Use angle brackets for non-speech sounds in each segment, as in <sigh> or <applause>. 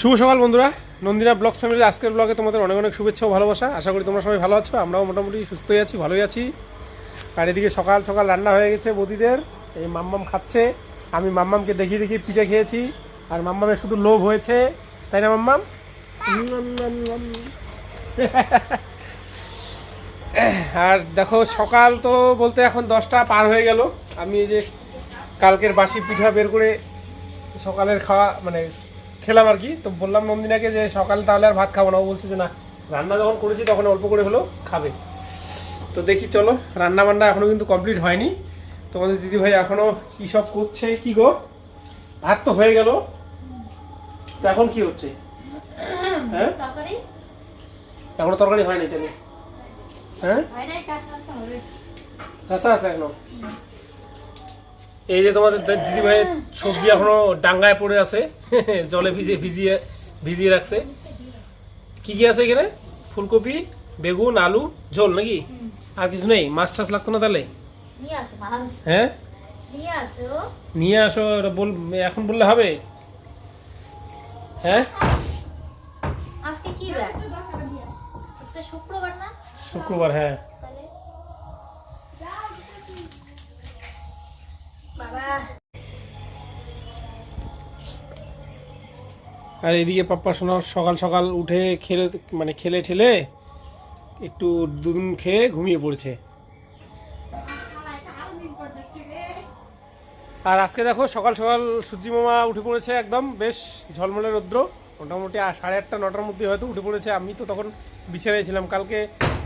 শুভ সকাল বন্ধুরা। নন্দিনা ব্লগস ফ্যামিলির আজকের ব্লগে তোমাদের অনেক অনেক শুভেচ্ছা ও ভালোবাসা। আশা করি তোমরা সবাই ভালো আছো, আমরাও মোটামুটি সুস্থই আছি, ভালোই আছি। আর এদিকে সকাল সকাল রান্না হয়ে গেছে বদিদের, এই মাম্মাম খাচ্ছে। আমি মাম্মামকে দেখিয়ে দেখিয়ে পিঠে খেয়েছি, আর মাম্মামের শুধু লোভ হয়েছে। তাই না মাম্মাম? আর দেখো, সকাল তো বলতে এখন দশটা পার হয়ে গেল। আমি এই যে কালকের বাসি পিঠা বের করে সকালের খাওয়া মানে খেলাম আর কি। তো বললাম নন্দিনাকে যে সকালে তাহলে আর ভাত খাব না। ও বলছে যে না রান্না যখন করেছি তখন অল্প করে হলেও খাবে। তো দেখি চলো রান্না বান্না এখনও কিন্তু কমপ্লিট হয়নি। তোমাদের দিদি ভাই এখনও কি সব করছে কি গো? ভাত তো হয়ে গেল। তো এখন কি হচ্ছে? হ্যাঁ? এখনও তরকারি হয়নি তাহলে। হ্যাঁ? হয় কাঁচা আছে এখনও? এই যে তোমাদের দিদি ভাইয়ের সবজি এখনও ডাঙ্গায় পড়ে আছে <laughs> জলে ভিজিয়ে ভিজিয়ে ভিজিয়ে রাখছে। কি কি আছে এখানে? ফুলকপি বেগুন আলু ঝোল নাকি? আর কিছু নেই? মাছ টাছ লাগতো না তাহলে? নিয়ে আসো হ্যাঁ? নিয়ে আসো। বল এখন বললে হবে। হ্যাঁ? শুক্রবার হ্যাঁ। আর এদিকে পাপ্পা সোনার সকাল সকাল উঠে খেলে মানে খেলে ঠেলে একটু দুদিন খেয়ে ঘুমিয়ে পড়েছে। আর আজকে দেখো সকাল সকাল সূর্যি মামা উঠে পড়েছে একদম, বেশ ঝলমলে রৌদ্র। মোটামুটি সাড়ে আটটা, নটার মধ্যে হয়তো উঠে পড়েছে। আমি তো তখন বিছানায় ছিলাম। কালকে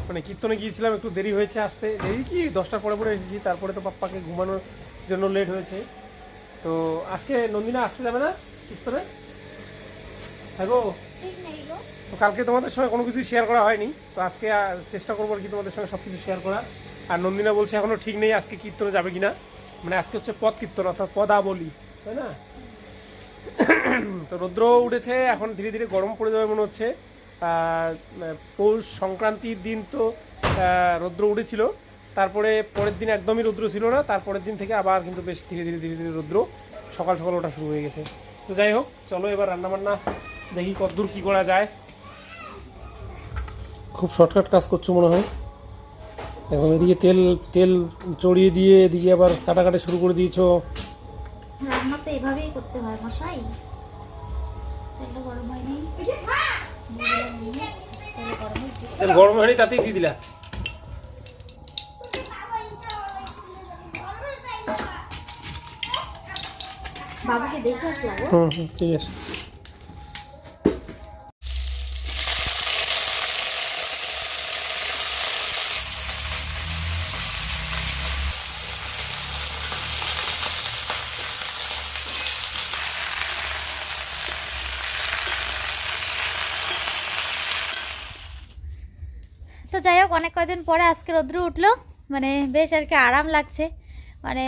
মানে কীর্তনে গিয়েছিলাম, একটু দেরি হয়েছে আসতে। দেরি কি? দশটার পরে পরে এসেছি। তারপরে তো পাপ্পাকে ঘুমানোর জন্য লেট হয়েছে। তো আজকে নন্দিনা আসতে যাবে না হ্যাঁ গো। ঠিক নেই গো। তো কালকে তোমাদের সঙ্গে কোনো কিছু শেয়ার করা হয়নি। তো আজকে চেষ্টা করব আর কি তোমাদের সঙ্গে সব কিছু শেয়ার করা আর নন্দিনা বলছে এখনও ঠিক নেই আজকে কীর্তনে যাবে কিনা। মানে আজকে হচ্ছে পদ কীর্তন অর্থাৎ পদাবলী তাই না? তো রৌদ্র উঠেছে এখন ধীরে ধীরে গরম পড়ে যাবে মনে হচ্ছে। পৌষ সংক্রান্তির দিন তো রৌদ্র উঠেছিল। তারপরে পরের দিন একদমই রৌদ্র ছিল না তারপরের দিন থেকে আবার কিন্তু বেশ ধীরে ধীরে ধীরে ধীরে রৌদ্র। সকাল সকাল ওঠা শুরু হয়ে গেছে। তো যাই হোক চলো এবার রান্নাবান্না দেখি কতদূর কী করা যায়। খুব শর্টকাট কাজ করছ মনে হয়। এখন এদিকে তেল তেল চড়িয়ে দিয়ে এদিকে আবার কাটাকাটি শুরু করে দিয়েছ। রান্না তো এভাবেই করতে হয় মশাই। তেলটা গরম হয়নি। হয়ে। তেল গরম হয়নি তাতেই দিয়ে দিলা। বাবুকে দেখে আসলাম হুম হুম ঠিক আছে। তো যাই হোক অনেক কয়দিন পরে আজকে রৌদ্র উঠল মানে বেশ আর কি আরাম লাগছে। মানে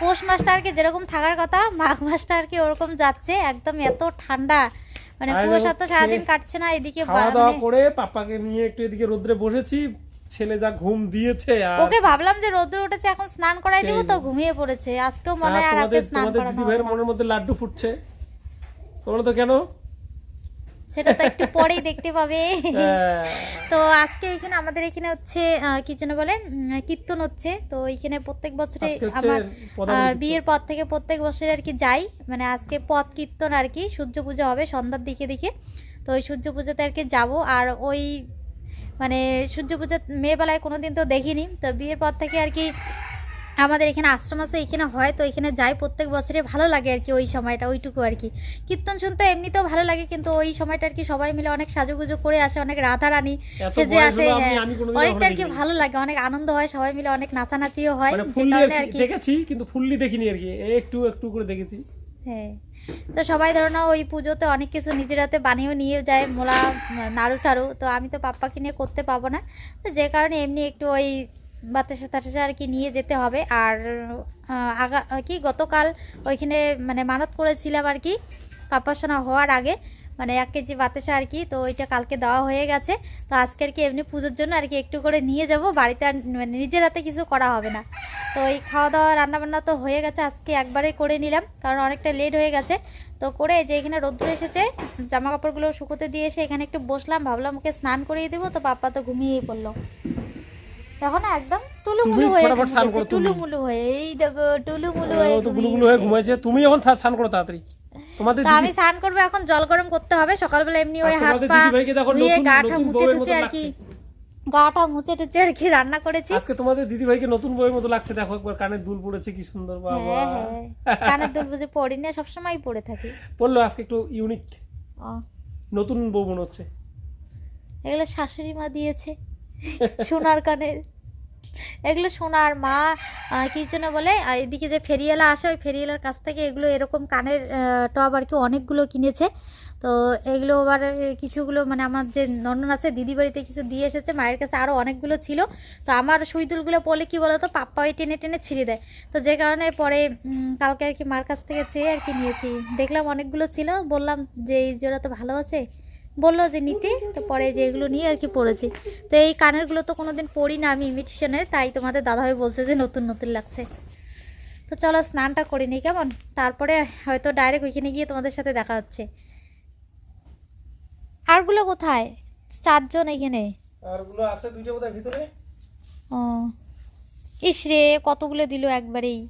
পৌষ মাসটা আর কি যেরকম থাকার কথা মাঘ মাসটা আর কি ওরকম যাচ্ছে একদম এত ঠান্ডা। মানে কুয়াশা তো সারাদিন কাটছে না এদিকে খাওয়া দাওয়া করে পাপাকে নিয়ে একটু এদিকে রোদ্রে বসেছি ছেলে যা ঘুম দিয়েছে আর ওকে ভাবলাম যে রৌদ্র উঠেছে এখন স্নান করাই দিব তো ঘুমিয়ে পড়েছে। আজকেও মনে হয় আর আজকে স্নান তোমাদের দিদি হবে ভাইয়ের না। মনের মধ্যে লাড্ডু ফুটছে। তোমরা তো কেন? সেটা তো একটু পরেই দেখতে পাবে। হ্যাঁ। তো আজকে এখানে আমাদের এখানে হচ্ছে কি যেন বলে কীর্তন হচ্ছে। তো এখানে প্রত্যেক বছরে আমার আর বিয়ের পর থেকে প্রত্যেক বছরে আর কি যাই। মানে আজকে পথ কীর্তন আর কি সূর্য পূজা হবে সন্ধ্যার দিকে দিকে। তো ওই সূর্য পূজাতে আর কি যাব। আর ওই মানে সূর্য পূজা মেয়েবেলায় কোনো দিন তো দেখিনি। তো বিয়ের পর থেকে আর কি আমাদের এখানে আশ্রম আছে এখানে হয় তো এখানে যাই প্রত্যেক বছরে। ভালো লাগে আর কি ওই সময়টা ওইটুকু আর কি। কীর্তন শুনতে এমনিতেও ভালো লাগে কিন্তু ওই সময়টা আর কি সবাই মিলে অনেক সাজুগুজু করে আসে অনেক রাধা রানী এত সেজে আসে হ্যাঁ। অনেকটা আর কি ভালো লাগে অনেক আনন্দ হয় সবাই মিলে অনেক নাচানাচিও হয় মানে যে কারণে আর কি। দেখেছি কিন্তু ফুললি দেখিনি আর কি একটু একটু করে দেখেছি। হ্যাঁ। তো সবাই ধরো না ওই পুজোতে অনেক কিছু নিজের হাতে বানিয়েও নিয়ে যায় মোলা নাড়ু টাড়ু। তো আমি তো পাপ্পাকে নিয়ে করতে পাবো না। তো যে কারণে এমনি একটু ওই বাতাসে তাতাসে আর কি নিয়ে যেতে হবে। আর আগা আর কি গতকাল ওইখানে মানে মানত করেছিলাম আর কি পাপ্পার সোনা হওয়ার আগে। মানে এক কেজি বাতাসা আর কি, তো ওইটা কালকে দেওয়া হয়ে গেছে। তো আজকে আর কি এমনি পুজোর জন্য আর কি একটু করে নিয়ে যাব, বাড়িতে আর মানে নিজের হাতে কিছু করা হবে না। তো এই খাওয়া দাওয়া রান্নাবান্না তো হয়ে গেছে, আজকে একবারে করে নিলাম, কারণ অনেকটা লেট হয়ে গেছে। তো করে যে এখানে রোদ্র এসেছে জামা কাপড়গুলো শুকোতে দিয়ে এসে এখানে একটু বসলাম, ভাবলাম ওকে স্নান করিয়ে দেবো, তো পাপ্পা তো ঘুমিয়েই পড়ল। দেখো না একদম টুলুমুলু তুমি হয়ে ফটাফট স্নান করো, তুমি। টুলুমুলু হয়ে এই দেখো টুলুমুলু হয়ে ও হয়ে ঘুমাইছে। তুমি এখন স্নান করো তাড়াতাড়ি। তোমাদের আমি স্নান করব এখন জল গরম করতে হবে। সকালবেলা এমনি ওই হাত পা ধুয়ে গাটা মুছে টুছে আর কি। গাটা মুছে টুছে আর কি রান্না করেছি। আজকে তোমাদের দিদি ভাইকে নতুন বইয়ের মতো লাগছে। দেখো একবার কানের দুল পড়েছে কি সুন্দর বাবা। হ্যাঁ হ্যাঁ। কানের দুল বুঝে পড়ি না সবসময় পড়ে থাকি। পড়ল আজকে একটু ইউনিক নতুন বউ মনে হচ্ছে। এগুলো শাশুড়ি মা দিয়েছে। সোনার কানের। এগুলো সোনার মা কি জন্য বলে এদিকে যে ফেরিয়ালা আসে, ওই ফেরিয়ালার কাছ থেকে এগুলো এরকম কানের টব আর কি অনেকগুলো কিনেছে। তো এগুলো আবার কিছুগুলো মানে আমার যে ননন আছে দিদি বাড়িতে কিছু দিয়ে এসেছে, মায়ের কাছে আরও অনেকগুলো ছিল। তো আমার সুইদুলগুলো পড়লে কি বলতো, পাপ্পা ওই টেনে টেনে ছিঁড়ে দেয়। তো যে কারণে পরে কালকে আর কি মার কাছ থেকে চেয়ে আর কি নিয়েছি। দেখলাম অনেকগুলো ছিল, বললাম যে, এই জোড়া তো ভালো আছে। বলল যে নিতে। তো পরে যে এগুলো নিয়ে আর কি পড়েছি। তো এই কানেরগুলো তো কোনোদিন পড়ি না আমি ইমিটেশনের তাই তোমাদের দাদাভাই বলছে যে নতুন নতুন লাগছে। তো চলো স্নানটা করে নিই কেমন? তারপরে হয়তো ডাইরেক্ট ওইখানে গিয়ে তোমাদের সাথে দেখা হচ্ছে। আরগুলো কোথায়? চারজন এখানে? আছে বোধহয় ভিতরে। ও। ইস রে কতগুলো দিল একবারেই।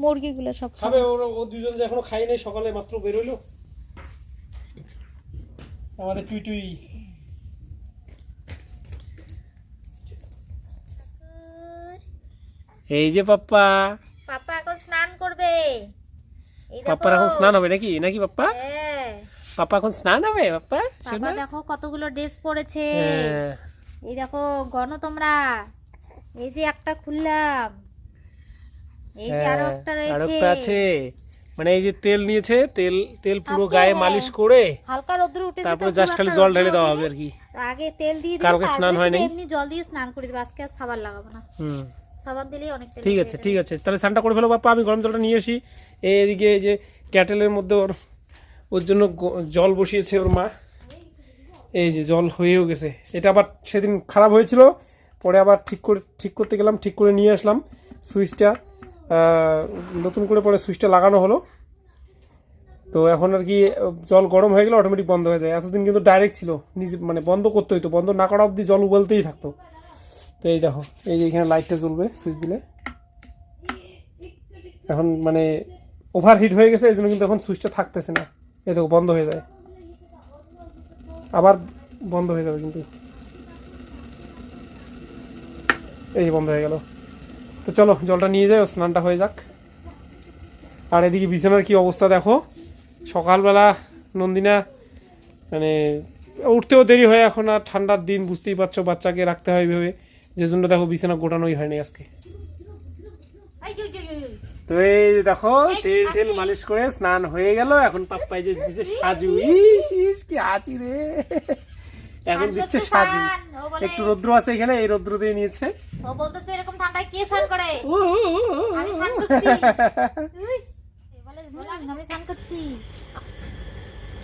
মুরগিগুলো সব খাবে। ও দুজন যে এখনও খাই নাই সকালে মাত্র বেরোলো আমাদের টুই টুই। এই যে পাপ্পা। পাপা এখন স্নান করবে। এই দেখো। পাপ্পার এখন স্নান হবে নাকি? নাকি পাপ্পা? হ্যাঁ। পাপ্পা এখন স্নান হবে? পাপ্পা পাপা দেখো কতগুলো ড্রেস পরেছে। হ্যাঁ। এই দেখো গণ তোমরা। এই যে একটা খুললাম। এই যে আরও একটা হ্যাঁ, আর রয়েছে। একটা আছে। মানে এই যে তেল নিয়েছে তেল তেল পুরো গায়ে হ্যাঁ। মালিশ করে হালকা রোদ্র উঠেছে তারপরে জাস্ট খালি জল ঢেলে দেওয়া হবে আর কি। আগে তেল দিয়ে কালকে স্নান হয়নি। এমনি জল দিয়ে স্নান করে দেবো আজকে আর সাবান লাগাবো না। হুম। সাবান দিলেই অনেক তেল ঠিক আছে ঠিক আছে। তাহলে স্নানটা করে ফেলো বাপ্পা আমি গরম জলটা নিয়ে আসি। এইদিকে এই যে ক্যাটেলের মধ্যে ওর ওর জন্য জল বসিয়েছে ওর মা। এই যে জল হয়েও গেছে। এটা আবার সেদিন খারাপ হয়েছিল পরে আবার ঠিক করে ঠিক করতে গেলাম ঠিক করে নিয়ে আসলাম সুইচটা। নতুন করে পরে সুইচটা লাগানো হলো। তো এখন আর কি জল গরম হয়ে গেলে অটোমেটিক বন্ধ হয়ে যায়। এতদিন কিন্তু ডাইরেক্ট ছিল, নিজে মানে বন্ধ করতে হইতো। বন্ধ না করা অবধি জল উবলতেই থাকতো। তো এই দেখো, এই যে এখানে লাইটটা জ্বলবে সুইচ দিলে। এখন মানে ওভারহিট হয়ে গেছে এই জন্য কিন্তু এখন সুইচটা থাকতেছে না। এই দেখো, বন্ধ হয়ে যায়। আবার বন্ধ হয়ে যাবে কিন্তু। এই বন্ধ হয়ে গেল। তো চলো, জলটা নিয়ে যাও, স্নানটা হয়ে যাক। আর এদিকে বিছানার কি অবস্থা দেখো? সকালবেলা নন্দিনা মানে উঠতেও দেরি হয় এখন আর, ঠান্ডার দিন, বুঝতেই পারছ, বাচ্চাকে রাখতে হয় ভেবে যে জন্য দেখো বিছানা গোটানোই হয়নি আজকে। তো এই দেখো, তেল তেল মালিশ করে স্নান হয়ে গেল, এখন পাপ্পাই যে দিচ্ছে সাজু। ইস ইস, কি আছি রে। এখন দিচ্ছে সাজু একটু রৌদ্র আছে এখানে এই রৌদ্র দিয়ে নিয়েছে ও বলতেছে এরকম ঠান্ডায় কে স্নান করে। আমি স্নান করছি বলে আমি স্নান করছি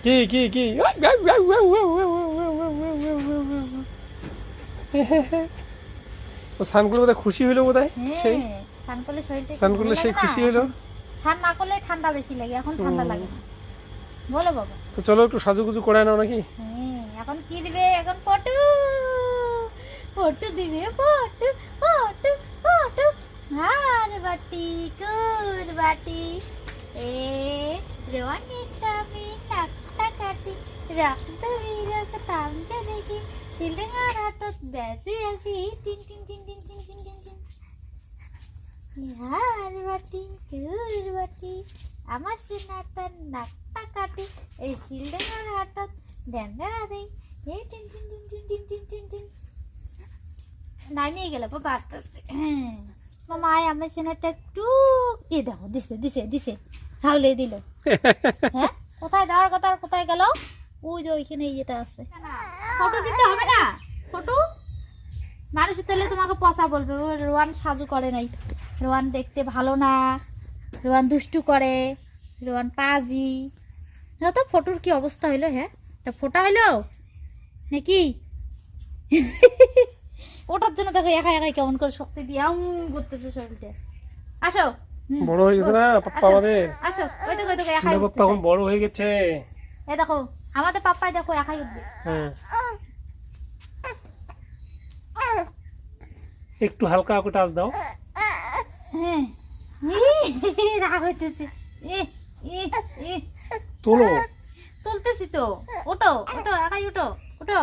কি কি কি ও স্নান করে বোধহয় খুশি হইল বোধহয় সেই হ্যাঁ স্নান করলে শরীরটা স্নান করলে সেই? খুশি হইল স্নান না করলে ঠান্ডা বেশি লাগে এখন ঠান্ডা লাগে বলো বাবা তো চলো একটু সাজুগুজু করে নাও নাকি হ্যাঁ এখন কি দিবে? এখন ফটো। ফটো দিবে, ফটো ফটো ফটো। আর বাটি, কুর বাটি। এ রোয়ানিটা আমি নাকটা কাটি, রক্ত বিরক্তাম যে দেখি শিলডাঙ্গার হাতত বেসে আসি tin tin tin tin tin tin tin টিন। ইহার বাটি, কুর বাটি। আমার সোনাটার নাকটা কাটি, এই শিলডাঙ্গার হাতত দেই এই tin tin tin tin tin tin tin tin নামিয়ে গেল বাবা আস্তে আস্তে মামা আয় আমার সোনাটা একটু এ দেখো দিছে দিছে দিছে তাহলে দিল হ্যাঁ কোথায় দেওয়ার কথা আর কোথায় গেল ওই যে ওইখানে ইয়েটা আছে ফটো দিতে হবে না ফটো মানুষ তাহলে তোমাকে পচা বলবে রোয়ান সাজু করে নাই রোয়ান দেখতে ভালো না রোয়ান দুষ্টু করে রোয়ান পাজি তো ফটোর কি অবস্থা হইল হ্যাঁ? এটা ফোটা হইল নাকি? ওটার জন্য দেখো একা একাই কেমন করে শক্তি দিয়ে আম করতেছে শরীরটা। আসো। বড় হয়ে গেছে না? পাপ্পা আমাদের? আসো। ওই দেখো ওই দেখো একাই পাপ্পা এখন বড় হয়ে গেছে। এই দেখো আমাদের পাপ্পাই দেখো একাই উঠবে। হ্যাঁ। একটু হালকা করে টাচ দাও। হ্যাঁ। ই, রাগ হইতেছে। এ, এ, এ। তোলো। তুলতেছি তো। ওটো ওটো একাই ওটো ওটো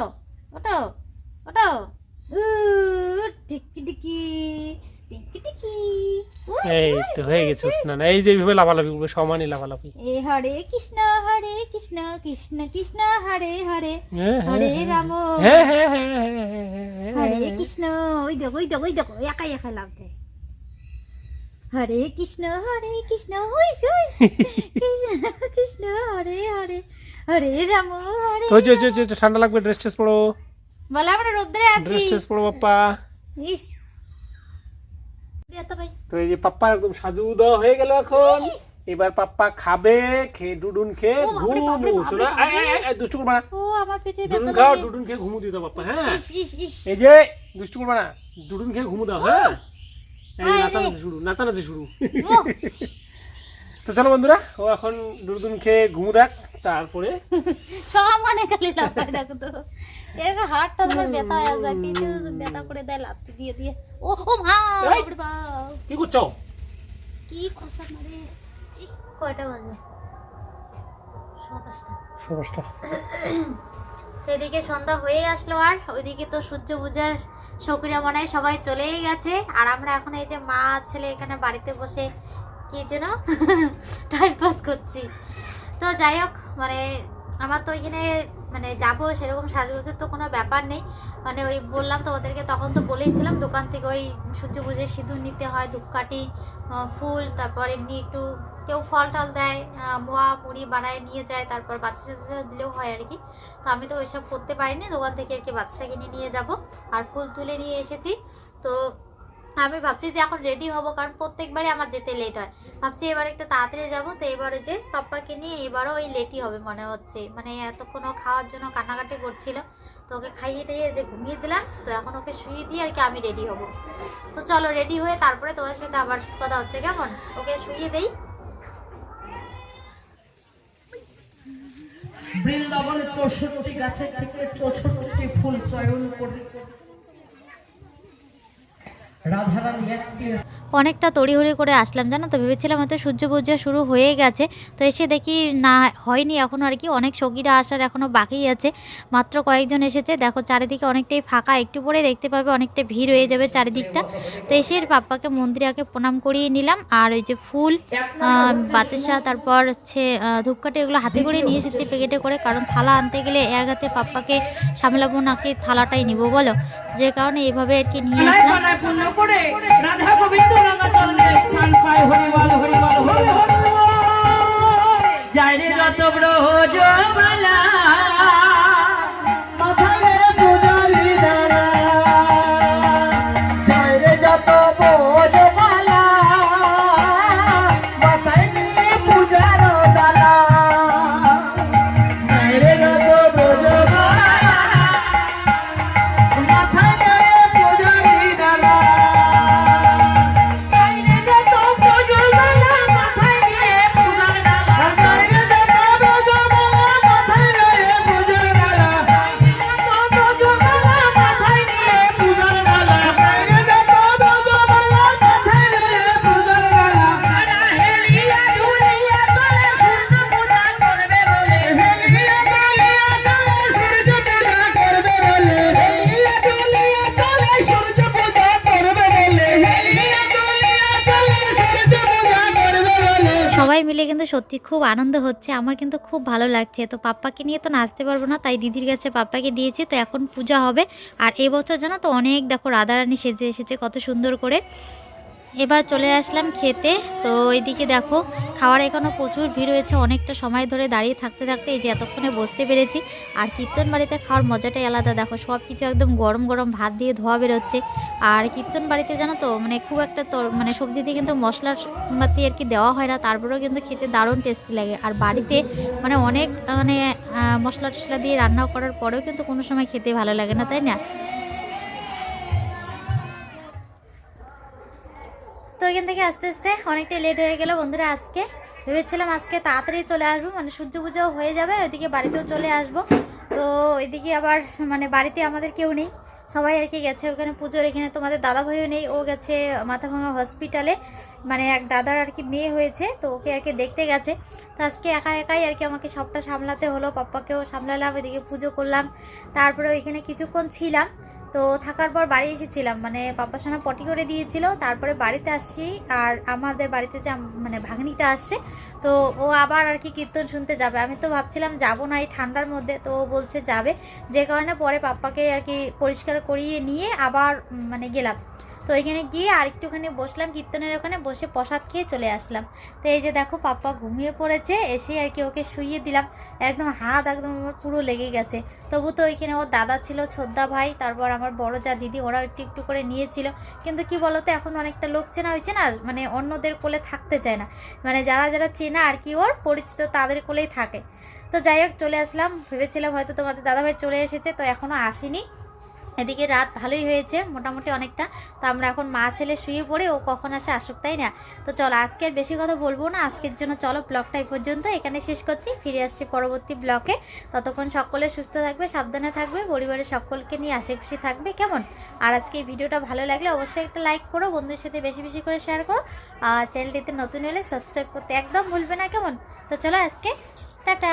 ওটো ওটো টিকি টিকি টিকি টিকি। উস, এই তো হয়ে গেছে স্নান। এই যে এইভাবে লাফালাফি করবে সমানই লাফালাফি। এ হরে কৃষ্ণ হরে কৃষ্ণ কৃষ্ণ কৃষ্ণ হরে হরে হরে। রাম। হরে। কৃষ্ণ ওই দেখো ওই দেখো ওই দেখো একাই একাই লাভ দেয়। হরে কৃষ্ণ হরে কৃষ্ণ কৃষ্ণ কৃষ্ণ হরে হরে। হরে রাম হরে তো ওই যে- ওই যে- ঠান্ডা লাগবে ড্রেস ট্রেস পরো বলে আমরা রোদ্রে আছি ড্রেস পরো পাপ্পা ইস তো এই যে পাপ্পা একদম সাজু দেওয়া হয়ে গেল এখন এবার পাপ্পা খাবে খেয়ে ডুডুন খেয়ে ঘুমু শোনা দুষ্টু করবা না ও আমার পেটে ডুডুন খাও ডুডুন খেয়ে ঘুমু দাও পাপ্পা হ্যাঁ এই যে দুষ্টু করবা না ডুডুন খেয়ে ঘুমু দাও হ্যাঁ এই। নাচানাচি শুরু নাচানাচি শুরু তো চলো বন্ধুরা ও এখন ডুডুন খেয়ে ঘুমু দেখ তারপরে <laughs> সব মানে খালি লাফায় দেখো তো। এর হাতটা তোমার ব্যথা হয়ে যায় পেটে ব্যথা করে দেয় লাফতে দিয়ে দিয়ে। ও ও মা কি করছ? কি খসা মারে? কয়টা বাজে? তো এদিকে সন্ধ্যা হয়ে আসলো আর ওইদিকে তো সূর্য পূজার সক্রিয়া মনে হয় সবাই চলেই গেছে। আর আমরা এখন এই যে মা ছেলে এখানে বাড়িতে বসে কি যেন টাইম পাস করছি। তো যাই হোক মানে আমার তো ওইখানে মানে যাব সেরকম সাজগোজের তো কোনো ব্যাপার নেই। মানে ওই বললাম তোমাদেরকে, তখন তো বলেইছিলাম দোকান থেকে ওই সূর্য সিঁদুর নিতে হয়, ধূপকাঠি ফুল, তারপর এমনি একটু কেউ ফল টল দেয় মোয়া, মুড়ি বানায় নিয়ে যায়, তারপর বাচ্চা সাথে দিলেও হয় আর কি তো আমি তো ওইসব করতে পারিনি, দোকান থেকে আর কি বাচ্চা কিনে নিয়ে যাব। আর ফুল তুলে নিয়ে এসেছি। তো আমি ভাবছি যে এখন রেডি হব, কারণ প্রত্যেকবারই আমার যেতে লেট হয়। ভাবছি এবার একটু তাড়াতাড়ি যাব, তো এবারে যে পাপ্পাকে নিয়ে এবারও ওই লেটই হবে মনে হচ্ছে। মানে এতক্ষণ খাওয়ার জন্য কান্নাকাটি করছিল, তো ওকে খাইয়ে টাইয়ে যে ঘুমিয়ে দিলাম, তো এখন ওকে শুয়ে দিয়ে আর কি আমি রেডি হব। তো চলো রেডি হয়ে তারপরে তোমার সাথে আবার কথা হচ্ছে, কেমন? ওকে শুয়ে দেই। বৃন্দাবনে চৌষট্টি গাছের থেকে চৌষট্টি ফুল চয়ন করে অনেকটা তড়িহড়ি করে আসলাম জানো তো? ভেবেছিলাম হয়তো সূর্য পূজা শুরু হয়ে গেছে তো এসে দেখি না হয়নি এখনও আর কি। অনেক সঙ্গীরা আসার এখনও বাকি আছে। মাত্র কয়েকজন এসেছে। দেখো চারিদিকে অনেকটাই ফাঁকা। একটু পরে দেখতে পাবে অনেকটা ভিড় হয়ে যাবে চারিদিকটা। তো এসে পাপ্পাকে মন্দিরে আগে প্রণাম করিয়ে নিলাম। আর ওই যে ফুল বাতাসা তারপর হচ্ছে ধূপকাঠি এগুলো হাতে করে নিয়ে এসেছি প্যাকেটে করে। কারণ থালা আনতে গেলে এক হাতে পাপ্পাকে সামলাবো নাকি থালাটাই নিব বলো? যে কারণে এইভাবে আর কি নিয়ে আসলাম। করে রাধা গোবিন্দ রাঙা চরণে স্থান পায় হরিবল হরিবল হরি যায় রে যত ব্রহ মাথায় সত্যি খুব আনন্দ হচ্ছে। আমার কিন্তু খুব ভালো লাগছে। তো পাপ্পাকে নিয়ে তো নাচতে পারব না, তাই দিদির কাছে পাপ্পাকে দিয়েছি। তো এখন পূজা হবে। আর এবছর জানো তো অনেক দেখো রাধারানী সেজে এসেছে কত সুন্দর করে। এবার চলে আসলাম খেতে। তো ওইদিকে দেখো, খাওয়ার এখনও প্রচুর ভিড় হয়েছে অনেকটা সময় ধরে দাঁড়িয়ে থাকতে থাকতে এই যে এতক্ষণে বসতে পেরেছি। আর কীর্তন বাড়িতে খাওয়ার মজাটাই আলাদা, দেখো সব কিছু একদম গরম গরম ভাত দিয়ে ধোয়া বেরোচ্ছে। আর কীর্তন বাড়িতে জানো তো মানে খুব একটা তর মানে সবজি দিয়ে কিন্তু মশলার পাতি আর কি দেওয়া হয় না, তারপরেও কিন্তু খেতে দারুণ টেস্টি লাগে। আর বাড়িতে মানে অনেক মানে মশলা টশলা দিয়ে রান্না করার পরেও কিন্তু কোনো সময় খেতে ভালো লাগে না, তাই না? তো এখান থেকে আস্তে আস্তে অনেকটাই লেট হয়ে গেল বন্ধুরা আজকে। ভেবেছিলাম আজকে তাড়াতাড়ি চলে আসব মানে সূর্য পুজো হয়ে যাবে, ওইদিকে বাড়িতেও চলে আসব। তো ওইদিকে আবার মানে বাড়িতে আমাদের কেউ নেই, সবাই আর কি গেছে। ওখানে পুজোর এখানে তোমাদের দাদা ভাইও নেই, ও গেছে মাথাভাঙা হসপিটালে মানে এক দাদার আর কি মেয়ে হয়েছে, তো ওকে আর কি দেখতে গেছে। তো আজকে একা একাই আর কি আমাকে সবটা সামলাতে হলো, পাপ্পাকেও সামলালাম এদিকে পুজো করলাম। তারপরে ওইখানে কিছুক্ষণ ছিলাম তো থাকার পর বাড়ি এসেছিলাম। মানে পাপ্পার সোনা পটি করে দিয়েছিল, তারপরে বাড়িতে আসছি আর আমাদের বাড়িতে যে মানে ভাগ্নিটা আসছে, তো ও আবার আর কি কীর্তন শুনতে যাবে। আমি তো ভাবছিলাম যাব না এই ঠান্ডার মধ্যে, তো ও বলছে যাবে। যে কারণে পরে পাপ্পাকে আর কি পরিষ্কার করিয়ে নিয়ে আবার মানে গেলাম। তো এখানে গিয়ে আর একটুখানি বসলাম, কীর্তনের ওখানে বসে প্রসাদ খেয়ে চলে আসলাম। তো এই যে দেখো, পাপ্পা ঘুমিয়ে পড়েছে এসে আর কি ওকে শুইয়ে দিলাম। একদম হাত একদম আমার পুরো লেগে গেছে। তবু তো ওইখানে ওর দাদা ছিল ছোদ্দা ভাই, তারপর আমার বড় যা দিদি, ওরাও একটু একটু করে নিয়েছিল। কিন্তু কি বলতো, এখন অনেকটা লোক চেনা হয়েছে না মানে অন্যদের কোলে থাকতে চায় না। মানে যারা যারা চেনা আর কি ওর, পরিচিত তাদের কোলেই থাকে। তো যাই হোক, চলে আসলাম। ভেবেছিলাম হয়তো তোমাদের দাদাভাই চলে এসেছে, তো এখনও আসেনি। এদিকে রাত ভালোই হয়েছে, মোটামুটি অনেকটা। তো আমরা এখন মা ছেলে শুয়ে পড়ে, ও কখন আসে আসুক, তাই না? তো চলো, আজকে আর বেশি কথা বলব না। আজকের জন্য চলো, ব্লগটা এই পর্যন্ত। এখানে শেষ করছি। ফিরে আসছি পরবর্তী ব্লকে। ততক্ষণ সকলে সুস্থ থাকবে, সাবধানে থাকবে, পরিবারের সকলকে নিয়ে আশে খুশি থাকবে, কেমন? আর আজকে এই ভিডিওটা ভালো লাগলে অবশ্যই একটা লাইক করো বন্ধুর সাথে বেশি বেশি করে শেয়ার করো। আর চ্যানেলটিতে নতুন হলে সাবস্ক্রাইব করতে একদম ভুলবে না, কেমন? তো চলো আজকে, টাটা!